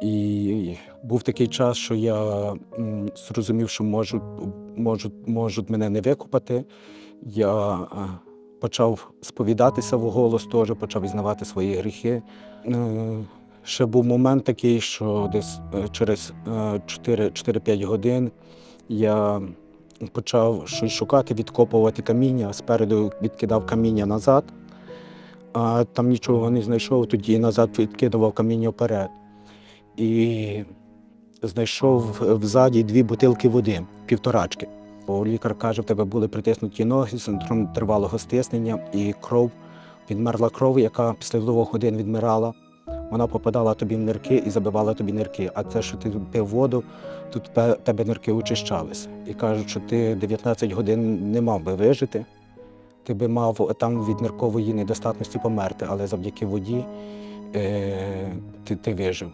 І був такий час, що я зрозумів, що можуть, можуть, можуть мене не викопати. Я е, почав сповідатися вголос теж, почав візнавати свої гріхи. Е, Ще був момент такий, що десь е, через е, 4 4-5 годин я почав щось шукати, відкопувати каміння. Спереду відкидав каміння назад, а там нічого не знайшов, тоді назад відкидував каміння вперед. І знайшов взаді дві бутилки води, півторачки. Бо лікар каже, в тебе були притиснуті ноги, синдром тривалого стиснення і кров. Відмерла кров, яка після двох годин відмирала. Вона попадала тобі в нирки і забивала тобі нирки. А це, що ти пив воду, тут тебе нирки очищалися. І кажуть, що ти 19 годин не мав би вижити. Ти би мав там від ниркової недостатності померти, але завдяки воді е, ти, ти вижив.